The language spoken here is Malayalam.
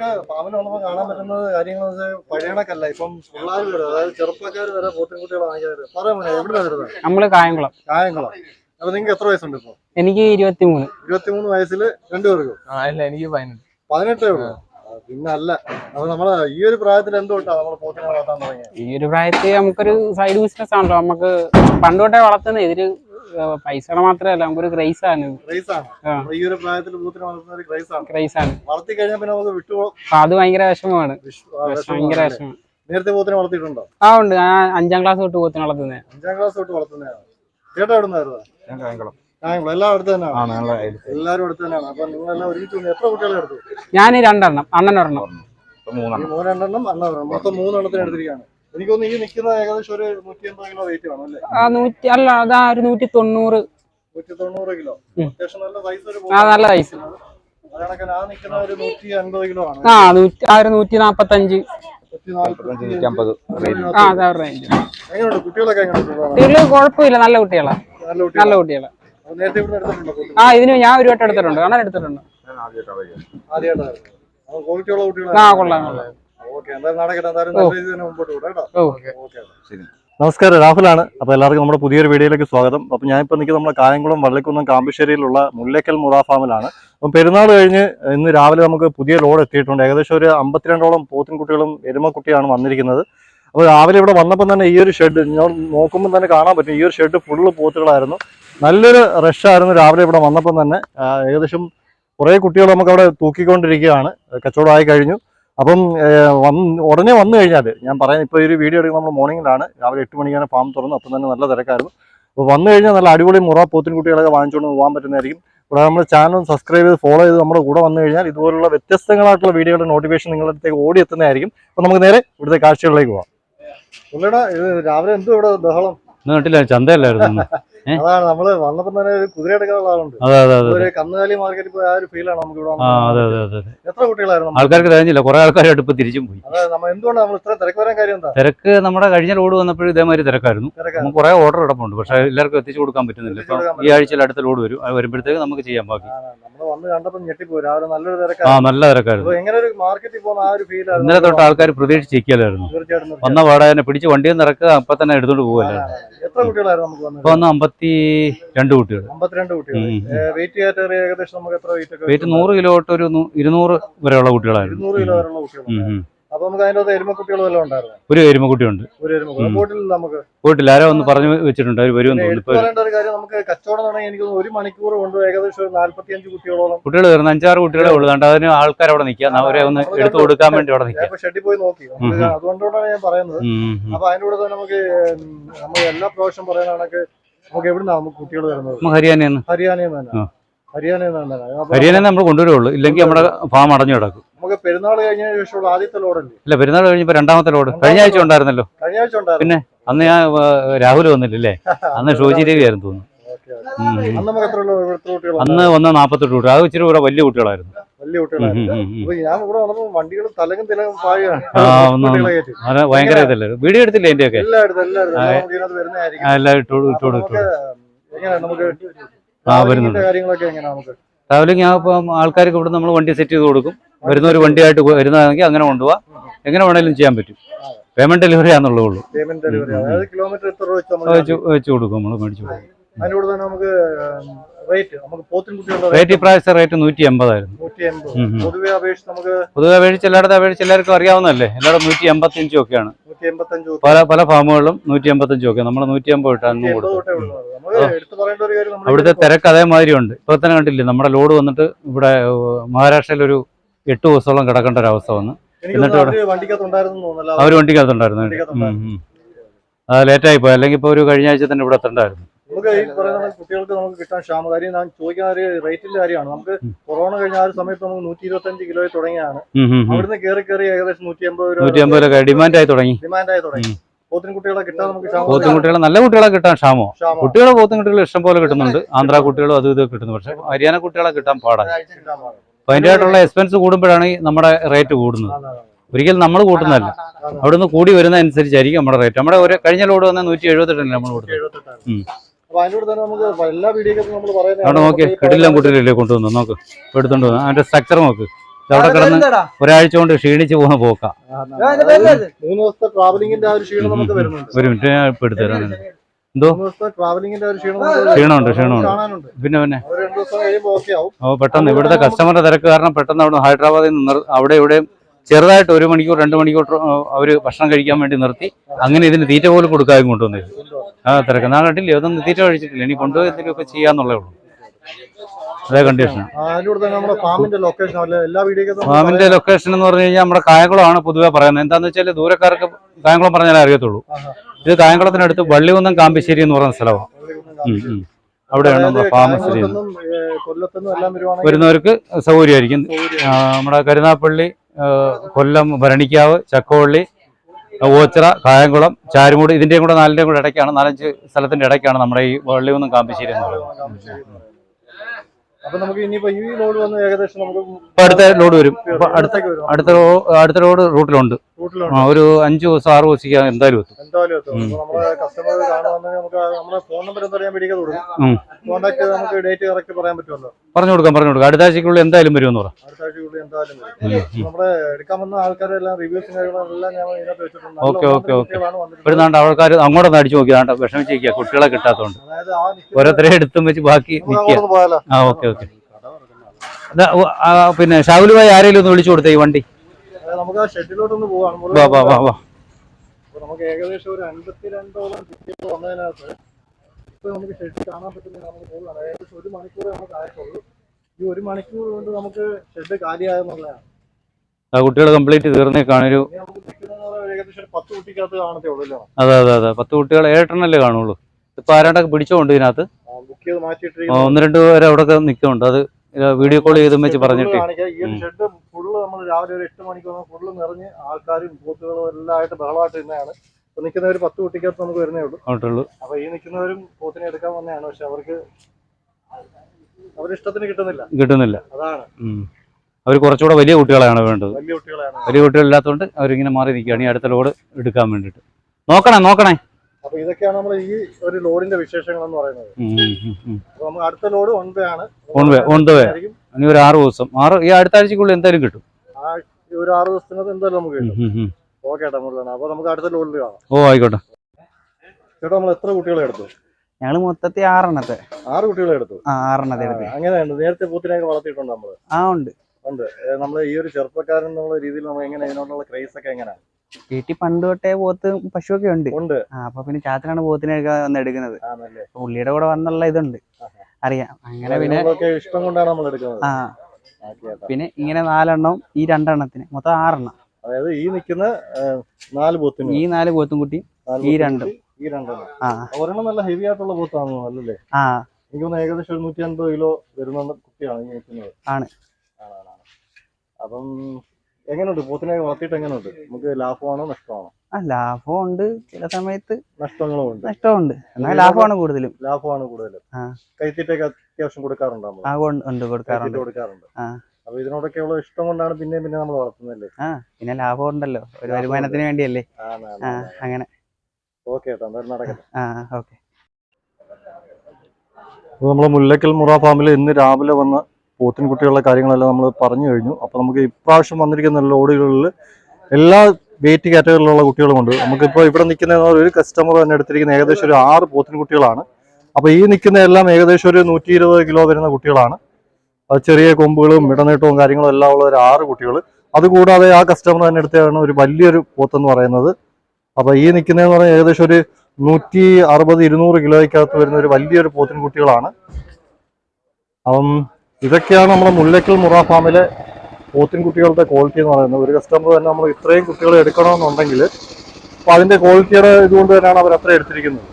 നമുക്ക് പാവന വന്നപ്പോ കാണാൻ പറ്റുന്നത് കാര്യങ്ങൾ പഴയണക്കല്ല. ഇപ്പം പിള്ളേർ വരെ അതായത് ചെറുപ്പക്കാർ വരെ പോട്ടിൻകുട്ടികൾ വാങ്ങിക്കാറ്. എവിടെ വരുന്നത് നമ്മൾ കായംകുളം. കായംകുളം. അപ്പൊ നിങ്ങൾക്ക് എത്ര വയസ്സുണ്ട് ഇപ്പൊ? എനിക്ക് ഇരുപത്തിമൂന്ന്. ഇരുപത്തിമൂന്ന് വയസ്സിൽ രണ്ടുപേർക്കും ആ അല്ല എനിക്ക് പതിനെട്ട്. പതിനെട്ടേ ഉള്ളൂ പിന്നല്ല പിന്നെ അല്ല അപ്പൊ നമ്മൾ ഈ ഒരു പ്രായത്തിൽ എന്തുകൊണ്ടാ നമ്മൾ പോത്തിനെ വളർത്താൻ തുടങ്ങിയത് ഈ ഒരു പ്രായത്തിൽ നമുക്കൊരു സൈഡ് ബിസിനസ് ആണല്ലോ. നമുക്ക് പണ്ടോട്ടെ വളർത്തുന്ന. വളർത്തുന്നത് ഇതിൽ പൈസയുടെ മാത്രമല്ല നമുക്കൊരു ക്രൈസ് ആണ് ഈ ഒരു പ്രായത്തിൽ വളർത്തുന്ന ഒരു ക്രൈസ് ആണ്. ക്രൈസ് ആണ്. വളർത്തി കഴിഞ്ഞാൽ പിന്നെ നമുക്ക് വിട്ടു അപ്പൊ അത് ഭയങ്കര വിഷമമാണ്. ഭയങ്കര വിഷമം. നേരത്തെ പോത്തിനെ വളർത്തിയിട്ടുണ്ടോ? ആ ഉണ്ട്. ഞാൻ അഞ്ചാം ക്ലാസ് തൊട്ട് പോത്തിന് വളർത്തുന്നത് അഞ്ചാം ക്ലാസ് തൊട്ട് വളർത്തുന്നതാണ് ചേട്ടാ എവിടെ നിന്നായിരുന്നു ഞാൻ കായംകുളം. കായംകുളം. എല്ലാം അടുത്ത് തന്നെയാണ്? ആ നല്ല അയലത്ത് എല്ലാവരും അടുത്ത് തന്നെയാണ്? അപ്പൊ നിങ്ങളെല്ലാം ഒരുമിച്ച് എത്ര കുട്ടികളെ എടുത്തു? ഞാൻ രണ്ടെണ്ണം. അണ്ണൻ ഒരെണ്ണം. മൂന്നെണ്ണം. മൂന്നെണ്ണം അണ്ണൻ മൊത്തം മൂന്നെണ്ണത്തിന് എടുത്തിരിക്കുകയാണ്. എനിക്ക് തോന്നുന്നു ഈ നിൽക്കുന്ന ഏകദേശം ഒരു നൂറ്റി എൺപത് കിലോ വെയിറ്റ് കാണും അല്ലേ? ആ നൂറ്റി അല്ല അതാ ഒരു നൂറ്റി തൊണ്ണൂറ് നൂറ്റി തൊണ്ണൂറ് കിലോ അത്യാവശ്യം നല്ല സൈസ് ഒരു ആ നല്ല സൈസ് ആ നിൽക്കുന്ന ഒരു നൂറ്റി അൻപത് കിലോ ആണ്. ആ നൂറ്റി ആ ഒരു നൂറ്റി നാപ്പത്തഞ്ച് കുട്ടികൾ കുഴപ്പമില്ല നല്ല കുട്ടികളാ. നല്ല കുട്ടികളാ. ആ ഇതിന് ഞാൻ ഒരു വട്ടം എടുത്തിട്ടുണ്ട്. കാണാൻ എടുത്തിട്ടുണ്ട്. ആ കൊള്ളാം കൊള്ളാം. നമസ്കാരം രാഹുലാണ്. അപ്പോൾ എല്ലാവർക്കും നമ്മുടെ പുതിയൊരു വീഡിയോയിലേക്ക് സ്വാഗതം. അപ്പോൾ ഞാനിപ്പോൾ നിൽക്കുന്നത് നമ്മുടെ കായംകുളം വള്ളിക്കുന്നം കാമ്പശ്ശേരിയിലുള്ള മുല്ലക്കൽ മുറ ഫാമിലാണ്. അപ്പം പെരുന്നാൾ കഴിഞ്ഞ് ഇന്ന് രാവിലെ നമുക്ക് പുതിയ ലോഡ് എത്തിയിട്ടുണ്ട്. ഏകദേശം ഒരു അമ്പത്തിരണ്ടോളം പോത്തിൻകുട്ടികളും എരുമക്കുട്ടിയാണ് വന്നിരിക്കുന്നത്. അപ്പോൾ രാവിലെ ഇവിടെ വന്നപ്പോൾ തന്നെ ഈ ഒരു ഷെഡ് ഞാൻ നോക്കുമ്പോൾ തന്നെ കാണാൻ പറ്റും. ഈ ഒരു ഷെഡ് ഫുള്ള് പോത്തുകളായിരുന്നു. നല്ലൊരു റഷായിരുന്നു രാവിലെ ഇവിടെ വന്നപ്പം തന്നെ. ഏകദേശം കുറേ കുട്ടികൾ നമുക്ക് അവിടെ തൂക്കിക്കൊണ്ടിരിക്കുകയാണ് കച്ചവടമായി കഴിഞ്ഞു. അപ്പം വന്ന് ഉടനെ വന്നു കഴിഞ്ഞാൽ ഞാൻ പറയാൻ ഇപ്പോൾ ഒരു വീഡിയോ എടുക്കുന്നത് നമ്മൾ മോർണിംഗിലാണ്. രാവിലെ എട്ട് മണിക്കാണ് ഫാം തുറന്നു അപ്പം തന്നെ നല്ല തിരക്കായിരുന്നു. അപ്പോൾ വന്നു കഴിഞ്ഞാൽ നല്ല അടിപൊളി മുറ പോത്തിൻ കുട്ടികളൊക്കെ വാങ്ങിച്ചുകൊണ്ട് പോകാൻ പറ്റുന്നതായിരിക്കും. കൂടാതെ നമ്മുടെ ചാനൽ സബ്സ്ക്രൈബ് ചെയ്ത് ഫോളോ ചെയ്ത് നമ്മുടെ കൂടെ വന്നു കഴിഞ്ഞാൽ ഇതുപോലുള്ള വ്യത്യസ്തങ്ങളായിട്ടുള്ള വീഡിയോയുടെ നോട്ടിഫിക്കേഷൻ നിങ്ങളുടെ അടുത്തേക്ക് ഓടി എത്തുന്നതായിരിക്കും. അപ്പോൾ നമുക്ക് നേരെ ഇവിടുത്തെ കാഴ്ചകളിലേക്ക് പോകാം. പുള്ളിയുടെ ഇത് രാവിലെ എന്തോ ഇവിടെ ബഹളം. ചന്തയല്ലായിരുന്നു അതാണ് നമ്മൾ വന്നപ്പോ തന്നെ ഒരു കുതിര എടുക്കാനുള്ള ആളുണ്ട്. ഒരു കന്നുകാലി പോയ ആ ഒരു ഫീലാണ് നമുക്ക് ഇവിടെ എത്ര കുട്ടികളായിരുന്നു? ആൾക്കാർക്ക് തികഞ്ഞില്ല. കുറെ ആൾക്കാർ അടുപ്പ് തിരിച്ചും പോയി. നമ്മൾ ഇത്ര തിരക്ക് വരാൻ കാര്യം എന്താ? തിരക്ക് നമ്മുടെ കഴിഞ്ഞ ലോഡ് വന്നപ്പോഴും ഇതേമാതിരി തിരക്കായിരുന്നു. കുറെ ഓർഡർ ഇടപ്പുണ്ട് പക്ഷെ എല്ലാവർക്കും എത്തിച്ചു കൊടുക്കാൻ പറ്റുന്നില്ല. ഈ ആഴ്ചയിൽ അടുത്ത ലോഡ് വരും. അത് വരുമ്പോഴത്തേക്ക് നമുക്ക് ചെയ്യാൻ ബാക്കി. ആ നല്ല തിരക്കായിരുന്നു. ഇന്നലെ തൊട്ട് ആൾക്കാർ പ്രതീക്ഷിച്ച് ഇരിക്കലായിരുന്നു വന്ന പാടെ പിടിച്ച് വണ്ടിയിൽ നിന്ന് ഇറക്കുക അപ്പൊ തന്നെ എടുത്തോണ്ട് പോകല്ലായിരുന്നു നമുക്ക് ഇപ്പൊ ഒന്ന് അമ്പത്തി രണ്ട് കുട്ടികൾ. അമ്പത്തിരണ്ട് കുട്ടികൾ വെയിറ്റ് കാറ്റഗറി ഏകദേശം നമുക്ക് എത്ര വെയിറ്റ് ഒക്കെ വെയിറ്റ് നൂറ് കിലോ തൊട്ട് ഒരു ഇരുന്നൂറ് വരെയുള്ള കുട്ടികളായിരുന്നു. ഇരുന്നൂറ് കിലോ വരെയുള്ള കുട്ടികൾ ഉം, ഉം. അപ്പൊ നമുക്ക് ഉണ്ടായിരുന്നു? ഒരു എരുമക്കുട്ടിയുണ്ട് ഒരു എരുമക്കുട്ടി. നമുക്ക് പോയിട്ടില്ല ആരോ ഒന്ന് പറഞ്ഞു വെച്ചിട്ടുണ്ട്. അവർ വരുമെന്ന് തോന്നുന്നു. ഒരു കാര്യം നമുക്ക് കച്ചവടം തുടങ്ങി എനിക്ക് ഒരു മണിക്കൂർ കൊണ്ട് ഏകദേശം ഒരു കുട്ടികളോളം കുട്ടികൾ വരുന്ന അഞ്ചാറ് കുട്ടികളെ ഉള്ളൂ. കണ്ട് അതിന് ആൾക്കാർ അവിടെ നിൽക്കുക. അവരെ ഒന്ന് എടുത്തു കൊടുക്കാൻ വേണ്ടി അവിടെ നിൽക്കാം നിൽക്കുക ഷെഡിൽ പോയി നോക്കി. അതുകൊണ്ടാണ് ഞാൻ പറയുന്നത്. അപ്പൊ അതിന്റെ കൂടെ തന്നെ നമുക്ക് നമ്മൾ എല്ലാ പ്രാവശ്യം പറയുന്ന കണക്ക് നമുക്ക് എവിടുന്നാ നമുക്ക് കുട്ടികൾ വരുന്നത്? ഹരിയാനയാണ് ഹരിയാനയിൽ നിന്ന് ഹരിയാനയിൽ ഹരിയാന നമ്മൾ കൊണ്ടുവരുള്ളൂ ഇല്ലെങ്കിൽ നമ്മുടെ ഫാം അടഞ്ഞു കിടക്കും. നമുക്ക് പെരുന്നാൾ കഴിഞ്ഞ ശേഷമുള്ള ആദ്യത്തെ ലോഡല്ലേ ഇല്ല പെരുന്നാൾ കഴിഞ്ഞപ്പോൾ രണ്ടാമത്തെ ലോഡ് കഴിഞ്ഞ ആഴ്ച ഉണ്ടായിരുന്നല്ലോ. കഴിഞ്ഞ ആഴ്ച പിന്നെ അന്ന് ഞാൻ രാഹുൽ വന്നില്ലല്ലേ? അന്ന് ഷോജി രവി ആയിരുന്നു തോന്നുന്നു. അന്ന് വന്ന നാപ്പത്തെട്ട് കുട്ടികൾ അത് ഇച്ചിരി കൂടെ വലിയ കുട്ടികളായിരുന്നു. വലിയ കുട്ടികളായിരുന്നു. അപ്പൊ ഞാൻ ഇവിടെ വന്നപ്പോ വണ്ടികൾ തലകും തിലകും പായാണ് ഭയങ്കര വീഡിയോ എടുത്തില്ലേ എന്റെ ഒക്കെ എല്ലായിടത്തും എല്ലായിടത്തും. എല്ലാം നമുക്ക് വരുന്നതായിരിക്കും. കാര്യങ്ങളൊക്കെ നമുക്ക്? ട്രാവലിംഗ് ഇപ്പം ആൾക്കാർക്ക് ഇവിടെ നമ്മൾ വണ്ടി സെറ്റ് ചെയ്ത് കൊടുക്കും. വരുന്ന ഒരു വണ്ടിയായിട്ട് വരുന്നതാണെങ്കിൽ അങ്ങനെ കൊണ്ടുപോകാം എങ്ങനെ വേണേലും ചെയ്യാൻ പറ്റും. പേയ്മെന്റ് ഡെലിവറി ആണെന്നുള്ളൂ വെച്ച് കൊടുക്കും നമ്മൾ മേടിച്ചു കൊടുക്കും. തന്നെ നമുക്ക് റേറ്റ് നമുക്ക് പോത്തിൻ കുട്ടികളുടെ റേറ്റ് ഇപ്രാവശ്യത്തെ റേറ്റ് നൂറ്റി എൺപതായിരുന്നു നൂറ്റി എൺപത് ഉം, ഉം. പൊതുവെ അപേക്ഷിച്ച് നമുക്ക് പൊതുവെ അപേക്ഷിച്ച് എല്ലായിടത്തും അപേക്ഷിച്ച് എല്ലാവർക്കും അറിയാവുന്നല്ലേ എല്ലാവരും നൂറ്റി എൺപത്തഞ്ചും ഒക്കെയാണ്. നൂറ്റി എൺപത്തഞ്ച് പല പല ഫാമുകളിലും നൂറ്റി എൺപത്തഞ്ചും ഒക്കെ നമ്മൾ നൂറ്റി എൺപത് ഇട്ടാണ് അവിടുത്തെ തിരക്ക് അതേമാതിരി ഉണ്ട് ഇപ്പൊ തന്നെ കണ്ടില്ലേ നമ്മുടെ ലോഡ് വന്നിട്ട് ഇവിടെ മഹാരാഷ്ട്രയിൽ ഒരു എട്ട് ദിവസത്തോളം കിടക്കേണ്ട ഒരു അവസ്ഥ വന്നു. എന്നിട്ട് അവർ വണ്ടിക്കകത്തുണ്ടായിരുന്നു. അത് ലേറ്റായി പോയി. അല്ലെങ്കിൽ ഇപ്പൊ ഒരു കഴിഞ്ഞ ആഴ്ച തന്നെ ഇവിടെ എത്തണ്ടായിരുന്നു. നമുക്ക് ഈ പറയുന്ന കുട്ടികൾക്ക് നമുക്ക് കിട്ടാൻ ക്ഷാമ. കാര്യം ഞാൻ ചോദിക്കാൻ ഒരു റേറ്റിന്റെ കാര്യമാണ്. നമുക്ക് കൊറോണ കഴിഞ്ഞ ആ ഒരു സമയത്ത് നമുക്ക് നൂറ്റി ഇരുപത്തി അഞ്ച് കിലോയിൽ തുടങ്ങിയാണ്. അവിടുന്ന് കയറി കയറി ഏകദേശം നൂറ്റി എൺപത് നൂറ്റി രൂപ ഡിമാൻഡ് ആയി തുടങ്ങി. ഡിമാൻഡ് ആയി തുടങ്ങി പോത്തിന് കുട്ടികളെ കിട്ടാൻ നമുക്ക് ക്ഷാമം പോത്തും കുട്ടികളെ നല്ല കുട്ടികളെ കിട്ടാൻ ക്ഷാമോ. കുട്ടികളെ പോത്തും കുട്ടികൾ ഇഷ്ടം പോലെ കിട്ടുന്നുണ്ട്. ആന്ധ്ര കുട്ടികളും അതും ഇതൊക്കെ കിട്ടുന്നു. പക്ഷെ ഹരിയാന കുട്ടികളെ കിട്ടാൻ പാടാണ് ക്ഷാമമാണ്. അപ്പൊ അതിന്റെ ആയിട്ടുള്ള എക്സ്പെൻസ് കൂടുമ്പോഴാണ് നമ്മുടെ റേറ്റ് കൂടുന്നത്. ഒരിക്കലും നമ്മൾ കൂട്ടുന്നതല്ല. അവിടുന്ന് കൂടി വരുന്ന അനുസരിച്ചായിരിക്കും നമ്മുടെ റേറ്റ് നമ്മുടെ ഒരു കഴിഞ്ഞ ലോഡ് വന്ന നൂറ്റി എഴുപത്തെട്ടല്ലേ നമ്മൾ കൊടുത്തത്. അപ്പൊ അതിന്റെ തന്നെ നമുക്ക് എല്ലാ വീഡിയോക്കും നമ്മൾ പറയുന്നത് നോക്കി കിടിലം കൊണ്ടുവന്നു നോക്ക് ഇപ്പൊ എടുത്തോണ്ട് വന്നു. അതിന്റെ സ്ട്രക്ചർ നോക്ക്. അവിടെ കിടന്ന് ഒരാഴ്ച കൊണ്ട് ക്ഷീണിച്ച് പോകുന്ന പോക്ക. മൂന്ന് ദിവസത്തെ ട്രാവലിംഗിന്റെ ആ ഒരു ക്ഷീണം നമുക്ക് വരുന്നുണ്ട്. ഒരു മിനിറ്റ് ഞാൻ ഇപ്പൊ എന്തോ? ട്രാവലിംഗിന്റെ ആ ഒരു ക്ഷീണമുണ്ട് ക്ഷീണമുണ്ട്. പിന്നെ ഓ പെട്ടെന്ന് ഇവിടുത്തെ കസ്റ്റമറുടെ തിരക്ക് കാരണം പെട്ടെന്ന് അവിടെ ഹൈദരാബാദിൽ നിന്ന് അവിടെ ഇവിടെയും ചെറുതായിട്ട് ഒരു മണിക്കൂർ രണ്ട് മണിക്കൂർ അവർ ഭക്ഷണം കഴിക്കാൻ വേണ്ടി നിർത്തി. അങ്ങനെ ഇതിന് തീറ്റ പോലും കൊടുക്കാതെ കൊണ്ടുവന്നത് ആ തിരക്ക്. നാ കണ്ടില്ല ഇതൊന്നും തീറ്റ കഴിച്ചിട്ടില്ല. ഇനി കൊണ്ടുപോയി എന്തെങ്കിലും ഒക്കെ ചെയ്യാന്നുള്ളേ ഉള്ളൂ. അതേ കണ്ടീഷൻ ഫാമിന്റെ ലൊക്കേഷൻ എന്ന് പറഞ്ഞു കഴിഞ്ഞാൽ നമ്മുടെ കായംകുളമാണ് പൊതുവെ പറയുന്നത്. എന്താന്ന് വെച്ചാൽ ദൂരക്കാർക്ക് കായംകുളം പറഞ്ഞാലേ അറിയത്തുള്ളൂ. ഇത് കായംകുളത്തിനടുത്ത് വള്ളികുന്നം കാമ്പിശ്ശേരി എന്ന് പറയുന്ന സ്ഥലമാണ്. അവിടെയാണ് നമ്മുടെ ഫാം സ്ഥിതി ചെയ്യുന്നത്. വരുന്നവർക്ക് സൗകര്യമായിരിക്കും. നമ്മുടെ കരുനാപ്പള്ളി കൊല്ലം ഭരണിക്കാവ് ചക്കവള്ളി ഓച്ചിറ കായംകുളം ചാരുമൂട് ഇതിന്റെയും കൂടെ നാലിന്റെയും കൂടെ ഇടയ്ക്കാണ് നാലഞ്ച് സ്ഥലത്തിന്റെ ഇടയ്ക്കാണ് നമ്മുടെ ഈ വള്ളികുന്നം കാമ്പശ്ശേരി എന്ന് പറയുന്നത്. അപ്പൊ നമുക്ക് ഇനിയിപ്പോ ഈ ലോഡ് വന്ന് ഏകദേശം നമുക്ക് അടുത്ത ലോഡ് വരും. അടുത്ത അടുത്ത ലോഡ് റൂട്ടിലുണ്ട് ഒരു അഞ്ചു ദിവസം ആറ് ദിവസം എന്തായാലും എത്തും. എന്തായാലും എത്തും. നമ്മുടെ കസ്റ്റമർ കാണുവാണെങ്കിൽ നമുക്ക് നമ്മുടെ ഫോൺ നമ്പർ എന്താ പറയാൻ പിടിക്കാൻ ഉം. തുടങ്ങും കോൺടാക്ട് നമുക്ക് ഡേറ്റ് കറക്റ്റ് പറയാൻ പറ്റുമല്ലോ. പറഞ്ഞു കൊടുക്കാം പറഞ്ഞു കൊടുക്കാം. അടുത്ത ആഴ്ചക്കുള്ളിൽ എന്തായാലും വരുമെന്ന് പറ. അടുത്ത ആഴ്ചക്കുള്ളിൽ എന്തായാലും വരും. നമ്മുടെ എടുക്കാൻ വന്ന ആൾക്കാരെല്ലാം റിവ്യൂസും കാര്യങ്ങളെല്ലാം ഞാൻ ഇതിനകത്ത് വെച്ചിട്ടുണ്ട്. Okay, okay, okay. കുട്ടികളാണ് ഒരു വന്നിട്ടുള്ളത്. നാണ്ട് ആൾക്കാർ അങ്ങോട്ടൊന്ന് അടിച്ചു നോക്കി. നാണ്ട വിഷമിച്ചിരിക്കുക. കുട്ടികളെ കിട്ടാത്തതുകൊണ്ട് ഓരോരുത്തരെ എടുത്തും വെച്ച് ബാക്കി നിൽക്കുക. ആ ഓക്കെ ഓക്കെ. പിന്നെ ഷാവുലുമായി ആരെങ്കിലും ഒന്ന് വിളിച്ചു കൊടുത്തേ ഈ വണ്ടി? നമുക്ക് ആ ഷെഡിലോട്ടൊന്ന് പോവാണ് നമുക്ക് ഏകദേശം ഒരു അൻപത്തിരണ്ടോളം ടിക്കറ്റ് വന്നതിനകത്ത് ഇപ്പൊ നമുക്ക് ഷെഡ് കാണാൻ പറ്റുന്ന നമുക്ക് പോകുന്നതാണ് ഏകദേശം ഒരു മണിക്കൂർ നമുക്ക് ആയിട്ടുള്ളൂ. ഈ ഒരു മണിക്കൂർ കൊണ്ട് നമുക്ക് ഷെഡ് കാര്യമായെന്നുള്ളതാണ് ആ കുട്ടികൾ കംപ്ലീറ്റ് തീർന്നേക്കാണ് ഒരു ഇനി നമുക്ക് നിൽക്കുന്നത് ഏകദേശം ഒരു പത്ത് കുട്ടിക്കകത്ത് കാണത്തേ ഉള്ളൂ അല്ലേ? അതെ അതെ അതെ. പത്ത് കുട്ടികൾ ഏഴെണ്ണല്ലേ കാണുള്ളൂ. ഇപ്പൊ ആരാണ്ടൊക്കെ പിടിച്ചോണ്ട് ഇതിനകത്ത്? ഒന്ന് രണ്ട് പേര് അവിടെ നിൽക്കുന്നുണ്ട് അത് വീഡിയോ കോൾ ചെയ്തും വെച്ച് പറഞ്ഞിട്ട്. നമ്മൾ രാവിലെ ഒരു എട്ട് മണിക്ക് ഫുള്ള് നിറഞ്ഞ് ആൾക്കാരും പോത്തുകളും എല്ലാം ആയിട്ട് ബഹളമായിട്ട് ഇരുന്നതാണ് അപ്പൊ നിൽക്കുന്ന ഒരു പത്ത് കുട്ടിക്കകത്ത് നമുക്ക് വരുന്നേ ഉള്ളൂ. അപ്പൊ ഈ നിൽക്കുന്നവരും പോത്തിനെ എടുക്കാൻ വന്നതാണ്. പക്ഷെ അവർക്ക് അവരിഷ്ടത്തിന് കിട്ടുന്നില്ല. കിട്ടുന്നില്ല. അതാണ്. അവർ കുറച്ചുകൂടെ വലിയ കുട്ടികളാണ് വേണ്ടത്. വലിയ കുട്ടികളാണ്. വലിയ കുട്ടികളില്ലാത്തതുകൊണ്ട് അവരിങ്ങനെ മാറി നിൽക്കുകയാണ്. ഈ അടുത്ത ലോഡ് എടുക്കാൻ വേണ്ടിയിട്ട്. നോക്കണേ നോക്കണേ. അപ്പൊ ഇതൊക്കെയാണ് നമ്മൾ ഈ ഒരു ലോഡിന്റെ വിശേഷങ്ങൾ എന്ന് പറയുന്നത്. അപ്പൊ നമുക്ക് അടുത്ത ലോഡ് വൺ വേ ആണ്. On way, on the ഇനി ഒരു ആറ് ദിവസം. ആറ് ഈ അടുത്ത ആഴ്ചക്കുള്ളിൽ എന്തായാലും കിട്ടും. ആ ഒരു ആറ് ദിവസത്തിനകത്ത് എന്തായാലും നമുക്ക് കിട്ടും. ഓക്കെ ഏട്ടാ മുരളാണ് അപ്പൊ നമുക്ക് അടുത്ത ലോഡിൽ കാണാം. ഓ ആയിക്കോട്ടെ. ചേട്ടാ നമ്മൾ എത്ര കുട്ടികളെ എടുത്തു? ഞങ്ങൾ മൊത്തത്തിൽ ആറെണ്ണത്തെ. ആറ് കുട്ടികളെ എടുത്തു. ആ ആറെണ്ണത്തെ എടുത്തു. അങ്ങനെയുണ്ട്. നേരത്തെ പൂത്തിനൊക്കെ വളർത്തിയിട്ടുണ്ട് നമ്മൾ. ആ ഉണ്ട്. ഉണ്ട്. നമ്മൾ ഈ ഒരു ചെറുപ്പക്കാരൻ എന്നുള്ള രീതിയിൽ നമ്മൾ എങ്ങനെ ഇതിനോടുള്ള ക്രൈസ് ഒക്കെ എങ്ങനെയാണ്? വീട്ടിൽ പണ്ട് തൊട്ടേ പോത്ത് പശുവൊക്കെ ഉണ്ട്. അപ്പൊ പിന്നെ ചാത്തനാണ് പോത്തിനെയൊക്കെ വന്ന് എടുക്കുന്നത്. പുള്ളിയുടെ കൂടെ വന്നുള്ള ഇതുണ്ട്. അറിയാം. അങ്ങനെ പിന്നെ ഇഷ്ടം കൊണ്ടാണ് നമ്മൾ എടുക്കുന്നത്. ആ. പിന്നെ ഇങ്ങനെ നാലെണ്ണം ഈ രണ്ടെണ്ണത്തിന്. മൊത്തം ആറെണ്ണം. അതായത് ഈ നിൽക്കുന്ന നാല് പോത്തും ഈ നാല് പോത്തും കുട്ടി ഈ രണ്ടും. ഈ രണ്ടെണ്ണം. ആ. ഒരെണ്ണം നല്ല ഹെവി ആയിട്ടുള്ള പോത്താണോ അല്ലല്ലേ ആ. എനിക്ക് തോന്നുന്നു ഏകദേശം ഒരു നൂറ്റി അൻപത് കിലോ വരുന്ന കുട്ടിയാണ് ഈ നിൽക്കുന്നത്. ആണ്. അപ്പം എങ്ങനെയുണ്ട് പോത്തിനെ വളർത്തിയിട്ട് എങ്ങനെയുണ്ട് നമുക്ക് ലാഭമാണോ നഷ്ടമാണോ? ആ ലാഭം ഉണ്ട് ചില സമയത്ത് നഷ്ടങ്ങളും ഉണ്ട്. നഷ്ടമുണ്ട് എന്നാൽ ലാഭമാണ് കൂടുതലും. ലാഭമാണ് കൂടുതലും. കൈത്തിട്ടൊക്കെ കൈത്തീറ്റൊക്കെ അത്യാവശ്യം കൊടുക്കാറുണ്ടോ ആ ഉണ്ട് കൊടുക്കാറുണ്ട്. കൊടുക്കാറുണ്ട്. അപ്പൊ ഇതിനോടൊക്കെ ഉള്ള ഇഷ്ടം കൊണ്ടാണ് പിന്നെ പിന്നെ നമ്മൾ വളർത്തുന്നല്ലേ ആ പിന്നെ ലാഭം ഉണ്ടല്ലോ ഒരു വരുമാനത്തിന് വേണ്ടിയല്ലേ? ആ അങ്ങനെ. ഓക്കെ എന്തായാലും നടക്കട്ടെ. ആ ഓക്കെ. നമ്മൾ മുല്ലക്കൽ മുറ ഫാമിൽ ഇന്ന് രാവിലെ വന്ന പോത്തിൻ കുട്ടികളുടെ കാര്യങ്ങളെല്ലാം നമ്മൾ പറഞ്ഞു കഴിഞ്ഞു. അപ്പോൾ നമുക്ക് ഇപ്രാവശ്യം വന്നിരിക്കുന്ന ലോഡുകളിൽ എല്ലാ വെയിറ്റ് കാറ്റഗറിയിലുള്ള കുട്ടികളുമുണ്ട് നമുക്കിപ്പോൾ ഇവിടെ നിൽക്കുന്ന ഒരു കസ്റ്റമർ തന്നെ എടുത്തിരിക്കുന്ന ഏകദേശം ഒരു ആറ് പോത്തിൻ കുട്ടികളാണ് അപ്പോൾ ഈ നിൽക്കുന്ന എല്ലാം ഏകദേശം ഒരു നൂറ്റി ഇരുപത് കിലോ വരുന്ന കുട്ടികളാണ്. ചെറിയ കൊമ്പുകളും ഇടനീട്ടവും കാര്യങ്ങളും എല്ലാം ഉള്ള ഒരു ആറ് കുട്ടികൾ. അതുകൂടാതെ ആ കസ്റ്റമർ തന്നെ എടുത്തതാണ് ഒരു വലിയൊരു പോത്തെന്ന് പറയുന്നത്. അപ്പോൾ ഈ നിൽക്കുന്നതെന്ന് പറഞ്ഞാൽ ഏകദേശം ഒരു നൂറ്റി അറുപത് ഇരുന്നൂറ് കിലോയ്ക്കകത്ത് വരുന്ന ഒരു വലിയൊരു പോത്തിൻ കുട്ടികളാണ് അപ്പം ഇതൊക്കെയാണ് നമ്മുടെ മുല്ലക്കൽ മുറ ഫാമിലെ പോത്തിൻ കുട്ടികളുടെ ക്വാളിറ്റി എന്ന് പറയുന്നത്. ഒരു കസ്റ്റമർ തന്നെ നമ്മൾ ഇത്രയും കുട്ടികളെ എടുക്കണമെന്നുണ്ടെങ്കിൽ അപ്പോൾ അതിന്റെ ക്വാളിറ്റിയുടെ ഇതുകൊണ്ട് തന്നെയാണ് അവർ അത്ര എടുത്തിരിക്കുന്നത്.